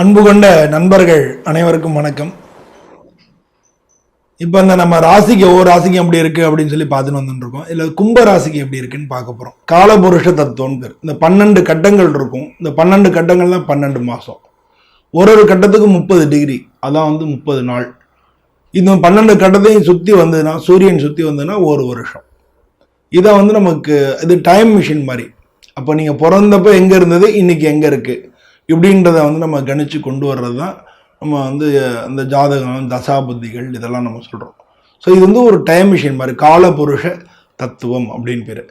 அன்பு கொண்ட நண்பர்கள் அனைவருக்கும் வணக்கம். இப்போ இந்த நம்ம ராசிக்கு ஒவ்வொரு ராசிக்கும் எப்படி இருக்கு அப்படின்னு சொல்லி பார்த்துட்டு வந்துருக்கோம் இல்லை கும்ப ராசிக்கு எப்படி இருக்குன்னு பார்க்க போகிறோம் காலபுருஷ தத்துவம் பேர். இந்த பன்னெண்டு கட்டங்கள் இருக்கும். இந்த பன்னெண்டு கட்டங்கள் தான் பன்னெண்டு மாதம் ஒரு ஒரு கட்டத்துக்கு முப்பது டிகிரி அதான் வந்து முப்பது நாள். இந்த பன்னெண்டு கட்டத்தையும் சுற்றி வந்ததுன்னா சூரியன் சுற்றி வந்ததுன்னா ஒரு வருஷம். இதை வந்து நமக்கு இது டைம் மிஷின் மாதிரி. அப்போ நீங்கள் பிறந்தப்போ எங்கே இருந்தது இன்றைக்கி எங்கே இருக்குது இப்படின்றத வந்து நம்ம கணிச்சு கொண்டு வர்றது தான் நம்ம வந்து அந்த ஜாதகம் தசாபுத்திகள் இதெல்லாம் நம்ம சொல்கிறோம் ஸோ இது வந்து ஒரு டைம் மிஷின் மாதிரி காலபுருஷ தத்துவம் அப்படின்னு பேர்.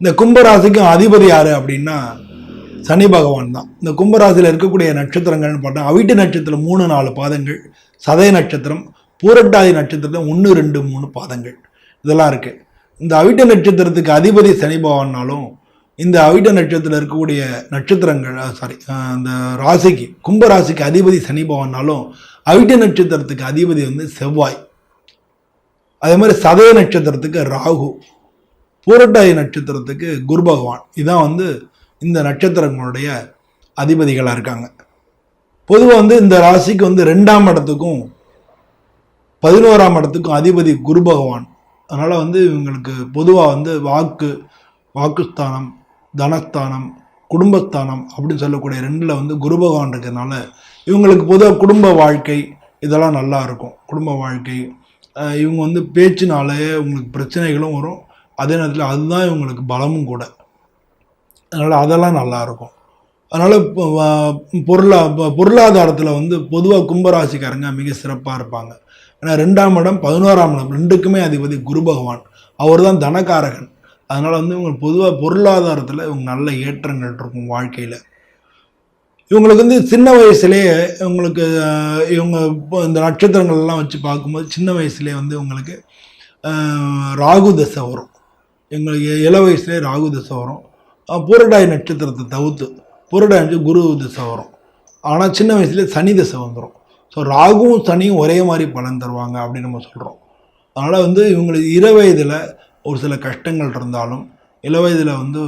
இந்த கும்பராசிக்கும் அதிபதி யார் அப்படின்னா சனி பகவான் தான். இந்த கும்பராசியில் இருக்கக்கூடிய நட்சத்திரங்கள்னு பார்த்தா அவிட்டு நட்சத்திரம் மூணு நாலு பாதங்கள் சதய நட்சத்திரம் பூரட்டாதி நட்சத்திரத்தில் ஒன்று ரெண்டு மூணு பாதங்கள். இதெல்லாம் இருக்குது இந்த அவிட்ட நட்சத்திரத்துக்கு அதிபதி சனி பகவான்னாலும் இந்த அவிட்ட நட்சத்திரத்தில் இருக்கக்கூடிய நட்சத்திரங்கள் சாரி அந்த ராசிக்கு கும்ப ராசிக்கு அதிபதி சனி பகவான்னாலும் அவிட்ட நட்சத்திரத்துக்கு அதிபதி வந்து செவ்வாய். அதே மாதிரி சதய நட்சத்திரத்துக்கு ராகு பூரட்டாய நட்சத்திரத்துக்கு குரு பகவான். இதான் வந்து இந்த நட்சத்திரங்களுடைய அதிபதிகளாக இருக்காங்க. பொதுவாக வந்து இந்த ராசிக்கு வந்து ரெண்டாம் இடத்துக்கும் பதினோராம் இடத்துக்கும் அதிபதி குரு பகவான். அதனால் வந்து இவங்களுக்கு பொதுவாக வந்து வாக்கு வாக்குஸ்தானம் தனஸ்தானம் குடும்பஸ்தானம் அப்படின்னு சொல்லக்கூடிய ரெண்டில் வந்து குரு பகவான் இருக்கிறதுனால இவங்களுக்கு பொதுவாக குடும்ப வாழ்க்கை இதெல்லாம் நல்லா இருக்கும். குடும்ப வாழ்க்கை இவங்க வந்து பேச்சினாலே உங்களுக்கு பிரச்சனைகளும் வரும். அதே நேரத்தில் அதுதான் இவங்களுக்கு பலமும் கூட. அதனால் அதெல்லாம் நல்லா இருக்கும். அதனால் பொருளா பொருளாதாரத்தில் வந்து பொதுவாக கும்பராசிக்காரங்க மிக சிறப்பாக இருப்பாங்க. ஏன்னா ரெண்டாம் இடம் பதினோராம் இடம் ரெண்டுக்குமே அதிபதி குரு பகவான். அவர் தான் தனக்காரகன் அதனால் வந்து இவங்க பொதுவாக பொருளாதாரத்தில் இவங்க நல்ல ஏற்றங்கள் இருக்கும் வாழ்க்கையில். இவங்களுக்கு வந்து சின்ன வயசுலேயே இவங்களுக்கு இவங்க இப்போ இந்த நட்சத்திரங்கள்லாம் வச்சு பார்க்கும்போது சின்ன வயசுலேயே வந்து இவங்களுக்கு ராகு தசை வரும். எங்களுக்கு இள வயசுலேயே ராகு தசை வரும். பூரடாய் நட்சத்திரத்தை தவிர்த்து புரடாய் வந்து குரு தசை வரும். ஆனால் சின்ன வயசுலேயே சனி தசை வந்துடும் ஸோ ராகுவும் சனியும் ஒரே மாதிரி பலன் தருவாங்க அப்படின்னு நம்ம சொல்கிறோம் அதனால் வந்து இவங்களுக்கு இள வயதில் ஒரு சில கஷ்டங்கள் இருந்தாலும் இள வயதில் வந்து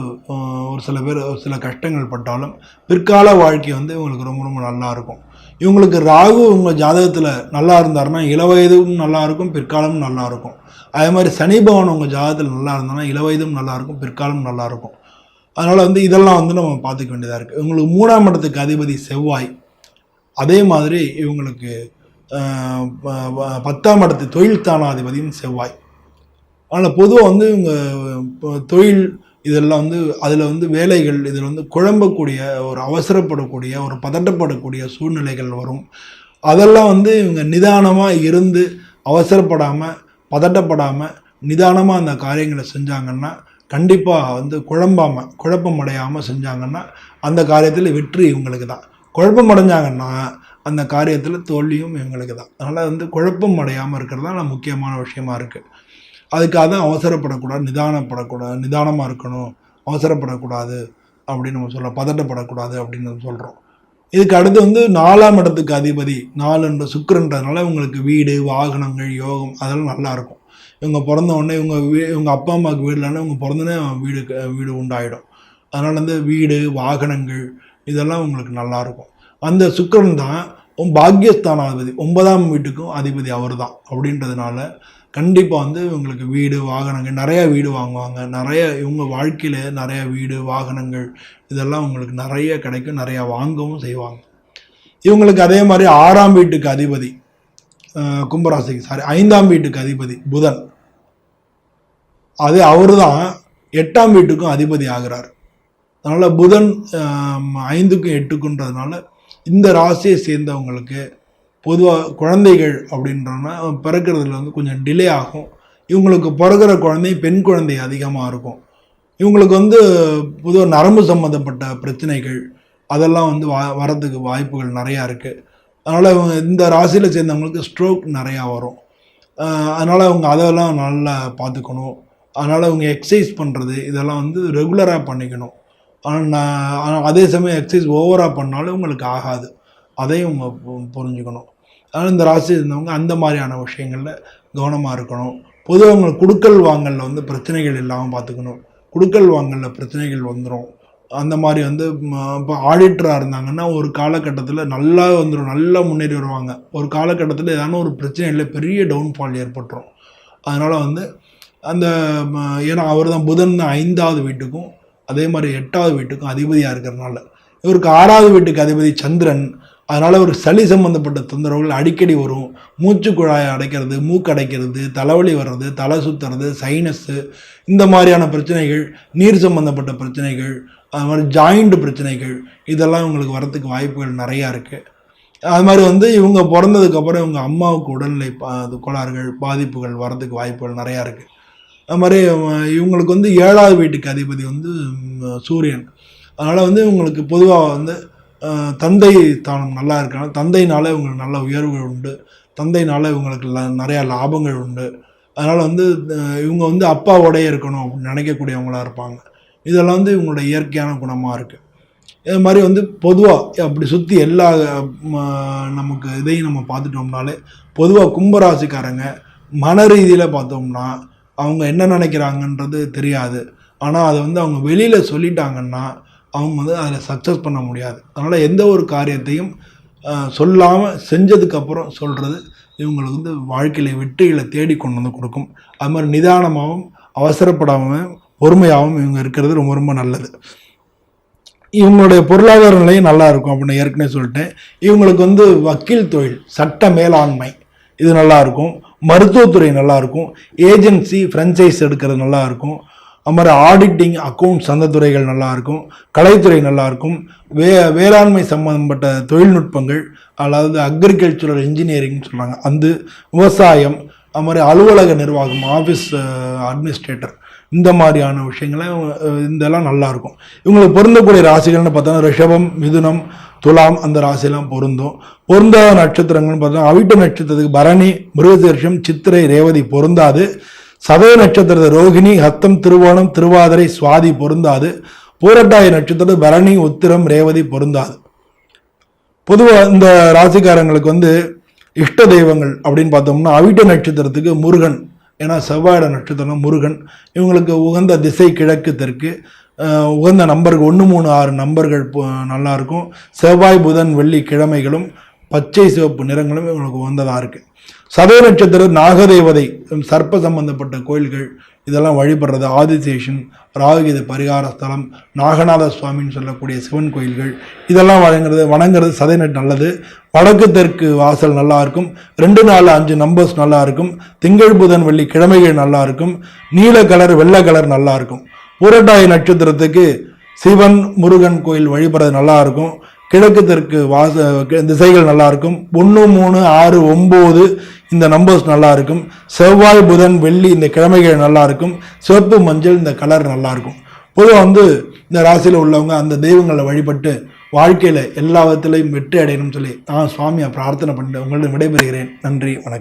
ஒரு சில பேர் ஒரு சில கஷ்டங்கள் பட்டாலும் பிற்கால வாழ்க்கை வந்து இவங்களுக்கு ரொம்ப ரொம்ப நல்லா இருக்கும். இவங்களுக்கு ராகு உங்கள் ஜாதகத்தில் நல்லா இருந்தாருன்னா இள வயதும் நல்லா இருக்கும் பிற்காலமும் நல்லா இருக்கும். அதே மாதிரி சனி பவன் உங்கள் ஜாதகத்தில் நல்லா இருந்தாருன்னா இள வயதும் நல்லா இருக்கும் பிற்காலமும் நல்லா இருக்கும். அதனால் வந்து இதெல்லாம் வந்து நம்ம பார்த்துக்க வேண்டியதாக இருக்குது இவங்களுக்கு மூணாம் இடத்துக்கு அதிபதி செவ்வாய். அதே மாதிரி இவங்களுக்கு பத்தாம் இடத்து தொழில் தானாதிபதியும் செவ்வாய். ஆனால் பொதுவாக வந்து இவங்க தொழில் இதெல்லாம் வந்து அதில் வந்து வேலைகள் இதில் வந்து குழம்பக்கூடிய ஒரு அவசரப்படக்கூடிய ஒரு பதட்டப்படக்கூடிய சூழ்நிலைகள் வரும். அதெல்லாம் வந்து இவங்க நிதானமாக இருந்து அவசரப்படாமல் பதட்டப்படாமல் நிதானமாக அந்த காரியங்களை செஞ்சாங்கன்னா கண்டிப்பாக வந்து குழம்பாமல் குழப்பம் அடையாமல் செஞ்சாங்கன்னா அந்த காரியத்தில் வெற்றி இவங்களுக்கு தான். குழப்பம் அடைஞ்சாங்கன்னா அந்த காரியத்தில் தோல்வியும் இவங்களுக்கு தான். அதனால் வந்து குழப்பம் அடையாமல் இருக்கிறது தான் முக்கியமான விஷயமா இருக்குது அதுக்காக தான் அவசரப்படக்கூடாது நிதானப்படக்கூடாது நிதானமாக இருக்கணும் அவசரப்படக்கூடாது அப்படின்னு நம்ம சொல்ல பதட்டப்படக்கூடாது அப்படின்னு நம்ம சொல்கிறோம் இதுக்கு அடுத்து வந்து நாலாம் இடத்துக்கு அதிபதி நாலுன்ற சுக்கரன்றதுனால உங்களுக்கு வீடு வாகனங்கள் யோகம் அதெல்லாம் நல்லாயிருக்கும் இவங்க பிறந்த உடனே இவங்க வீ இவங்க அப்பா அம்மாவுக்கு வீடு இல்லைன்னா இவங்க பிறந்தோடனே வீடு வீடு உண்டாயிடும். அதனால் வந்து வீடு வாகனங்கள் இதெல்லாம் உங்களுக்கு நல்லா இருக்கும். அந்த சுக்கிரன் தான் பாக்யஸ்தானாதிபதி ஒன்பதாம் வீட்டுக்கும் அதிபதி அவர் தான் அப்படின்றதுனால கண்டிப்பாக வந்து இவங்களுக்கு வீடு வாகனங்கள் நிறையா வீடு வாங்குவாங்க. நிறைய இவங்க வாழ்க்கையில் நிறைய வீடு வாகனங்கள் இதெல்லாம் உங்களுக்கு நிறைய கிடைக்கும். நிறையா வாங்கவும் செய்வாங்க. இவங்களுக்கு அதே மாதிரி ஆறாம் வீட்டுக்கு அதிபதி கும்பராசிக்கு சாரி ஐந்தாம் வீட்டுக்கு அதிபதி புதன். அது அவர் தான் எட்டாம் வீட்டுக்கும் அதிபதி ஆகிறார். அதனால் புதன் ஐந்துக்கும் எட்டுக்குன்றதுனால இந்த ராசியை சேர்ந்தவங்களுக்கு பொதுவாக குழந்தைகள் அப்படின்றோன்னா பிறக்கிறதுல வந்து கொஞ்சம் டிலே ஆகும். இவங்களுக்கு பிறக்கிற குழந்தை பெண் குழந்தை அதிகமாக இருக்கும். இவங்களுக்கு வந்து பொதுவாக நரம்பு சம்மந்தப்பட்ட பிரச்சனைகள் அதெல்லாம் வந்து வா வரதுக்கு வாய்ப்புகள் நிறையா இருக்குது அதனால் இவங்க இந்த ராசியில் சேர்ந்தவங்களுக்கு ஸ்ட்ரோக் நிறையா வரும். அதனால் அவங்க அதெல்லாம் நல்லா பார்த்துக்கணும். அதனால் அவங்க எக்ஸசைஸ் பண்ணுறது இதெல்லாம் வந்து ரெகுலராக பண்ணிக்கணும். ஆனால் நான் அதே சமயம் எக்ஸசைஸ் ஓவராக பண்ணாலும் உங்களுக்கு ஆகாது. அதையும் பு- புரிஞ்சுக்கணும். அதனால் இந்த ராசி இருந்தவங்க அந்த மாதிரியான விஷயங்களில் கவனமாக இருக்கணும். பொதுவாக குடுக்கல் வாங்கலில் வந்து பிரச்சனைகள் இல்லாமல் பார்த்துக்கணும் குடுக்கல் வாங்கலில் பிரச்சனைகள் வந்துடும் அந்த மாதிரி வந்து இப்போ ஆடிட்டராக இருந்தாங்கன்னா ஒரு காலகட்டத்தில் நல்லா வந்துடும் நல்லா முன்னேறி வருவாங்க. ஒரு காலகட்டத்தில் ஏதான ஒரு பிரச்சனையில் பெரிய டவுன்ஃபால் ஏற்பட்டுரும். அதனால் வந்து அந்த ஏன்னா அவர் தான் புதன் தான் ஐந்தாவது வீட்டுக்கும் அதே மாதிரி எட்டாவது வீட்டுக்கும் அதிபதியாக இருக்கிறனால இவருக்கு ஆறாவது வீட்டுக்கு அதிபதி சந்திரன் அதனால் ஒரு சளி சம்பந்தப்பட்ட தொந்தரவுகள் அடிக்கடி வரும். மூச்சு குழாயை அடைக்கிறது மூக்கு அடைக்கிறது தலைவலி வர்றது தலை சுற்றுறது சைனஸ்ஸு இந்த மாதிரியான பிரச்சனைகள் நீர் சம்பந்தப்பட்ட பிரச்சனைகள் அது மாதிரி ஜாயிண்ட் பிரச்சனைகள் இதெல்லாம் இவங்களுக்கு வரத்துக்கு வாய்ப்புகள் நிறையா இருக்குது அது மாதிரி வந்து இவங்க பிறந்ததுக்கப்புறம் இவங்க அம்மாவுக்கு உடல்நிலை பா கோளாறுகள் பாதிப்புகள் வரதுக்கு வாய்ப்புகள் நிறையா இருக்குது அது மாதிரி இவங்களுக்கு வந்து ஏழாவது வீட்டுக்கு அதிபதி வந்து சூரியன். அதனால் வந்து இவங்களுக்கு பொதுவாக வந்து தந்தை தான் நல்லா இருக்காங்க. தந்தைனால இவங்களுக்கு நல்ல உயர்வுகள் உண்டு. தந்தைனால இவங்களுக்கு நிறையா லாபங்கள் உண்டு. அதனால் வந்து இவங்க வந்து அப்பாவோடையே இருக்கணும் அப்படின்னு நினைக்கக்கூடியவங்களா இருப்பாங்க. இதெல்லாம் வந்து இவங்களோட இயற்கையான குணமாக இருக்குது இது மாதிரி வந்து பொதுவாக அப்படி சுற்றி எல்லா ம, நமக்கு இதையும் நம்ம பார்த்துட்டோம்னாலே பொதுவாக கும்பராசிக்காரங்க மன ரீதியில் பார்த்தோம்னா அவங்க என்ன நினைக்கிறாங்கன்றது தெரியாது. ஆனால் அதை வந்து அவங்க வெளியில் சொல்லிட்டாங்கன்னா அவங்க வந்து அதில் சக்ஸஸ் பண்ண முடியாது. அதனால் எந்த ஒரு காரியத்தையும் சொல்லாமல் செஞ்சதுக்கப்புறம் சொல்கிறது இவங்களுக்கு வந்து வாழ்க்கையில் வெற்றிகளை தேடி கொண்டு வந்து கொடுக்கும். அது மாதிரி நிதானமாகவும் அவசரப்படாமல் பொறுமையாகவும் இவங்க இருக்கிறது ரொம்ப ரொம்ப நல்லது. இவங்களுடைய பொருளாதார நிலையும் நல்லா இருக்கும் அப்படின்னு ஏற்கனவே சொல்லிட்டேன். இவங்களுக்கு வந்து வக்கீல் தொழில் சட்ட மேலாண்மை இது நல்லா இருக்கும். மருத்துவத்துறை நல்லாயிருக்கும் ஏஜென்சி ஃப்ரான்ச்சைஸ் எடுக்கிறது நல்லாயிருக்கும் இருக்கும் ஆடிட்டிங் அக்கௌண்ட்ஸ் அந்த துறைகள் நல்லாயிருக்கும் கலைத்துறை நல்லாயிருக்கும் வே வேளாண்மை சம்பந்தப்பட்ட தொழில்நுட்பங்கள் அதாவது அக்ரிகல்ச்சுரல் இன்ஜினியரிங்னு சொல்கிறாங்க அந்த விவசாயம் அது மாதிரி அலுவலக நிர்வாகம் ஆஃபீஸ் அட்மினிஸ்ட்ரேட்டர் இந்த மாதிரியான விஷயங்களை இதெல்லாம் நல்லாயிருக்கும் இவங்களுக்கு பொருந்தக்கூடிய ராசிகள்னு பார்த்தோன்னா ரிஷபம் மிதுனம் துலாம் அந்த ராசியெல்லாம் பொருந்தும். பொருந்தாத நட்சத்திரங்கள்னு பார்த்தோன்னா அவிட்ட நட்சத்திரத்துக்கு பரணி மிருகசீர்ஷம் சித்திரை ரேவதி பொருந்தாது. சதய நட்சத்திரத்தை ரோகிணி ஹத்தம் திருவோணம் திருவாதிரை சுவாதி பொருந்தாது. பூரட்டாய நட்சத்திரம் பரணி உத்திரம் ரேவதி பொருந்தாது. பொதுவாக இந்த ராசிக்காரங்களுக்கு வந்து இஷ்ட தெய்வங்கள் அப்படின்னு பார்த்தோம்னா அவிட்ட நட்சத்திரத்துக்கு முருகன். ஏன்னா செவ்வாயிட நட்சத்திரம் முருகன். இவங்களுக்கு உகந்த திசை கிழக்கு தெற்கு. உகந்த நம்பர்கள் ஒன்று மூணு ஆறு நம்பர்கள் நல்லாயிருக்கும் செவ்வாய் புதன் வெள்ளி கிழமைகளும் பச்சை சிவப்பு நிறங்களும் இவங்களுக்கு உகந்ததாக இருக்குது சதய நட்சத்திரம் நாகதேவதை சர்ப்ப சம்பந்தப்பட்ட கோயில்கள் இதெல்லாம் வழிபடுறது ஆதிசேஷன் ராகுகீத பரிகார ஸ்தலம் நாகநாத சுவாமின்னு சொல்லக்கூடிய சிவன் கோயில்கள் இதெல்லாம் வழங்குறது வணங்குறது சதய நட் நல்லது. வடக்கு தெற்கு வாசல் நல்லா இருக்கும். ரெண்டு நாலு அஞ்சு நம்பர்ஸ் நல்லா இருக்கும். திங்கள் புதன் வெள்ளி கிழமைகள் நல்லா இருக்கும். நீல கலர் வெள்ளை கலர் நல்லா இருக்கும். பூரட்டாதி நட்சத்திரத்துக்கு சிவன் முருகன் கோயில் வழிபடுறது நல்லா இருக்கும். கிழக்கு தெற்கு வாச கி- திசைகள் நல்லா இருக்கும் ஒன்று மூணு ஆறு ஒம்பது இந்த நம்பர்ஸ் நல்லா இருக்கும் செவ்வாய் புதன் வெள்ளி இந்த கிழமைகள் நல்லா இருக்கும் சிவப்பு மஞ்சள் இந்த கலர் நல்லா இருக்கும் பொதுவாக வந்து இந்த ராசியில் உள்ளவங்க அந்த தெய்வங்களை வழிபட்டு வாழ்க்கையில் எல்லா விதத்திலையும் வெற்றி அடையணும்னு சொல்லி நான் சுவாமியை பிரார்த்தனை பண்ணிட்டு உங்களிடம் விடைபெறுகிறேன். நன்றி வணக்கம்.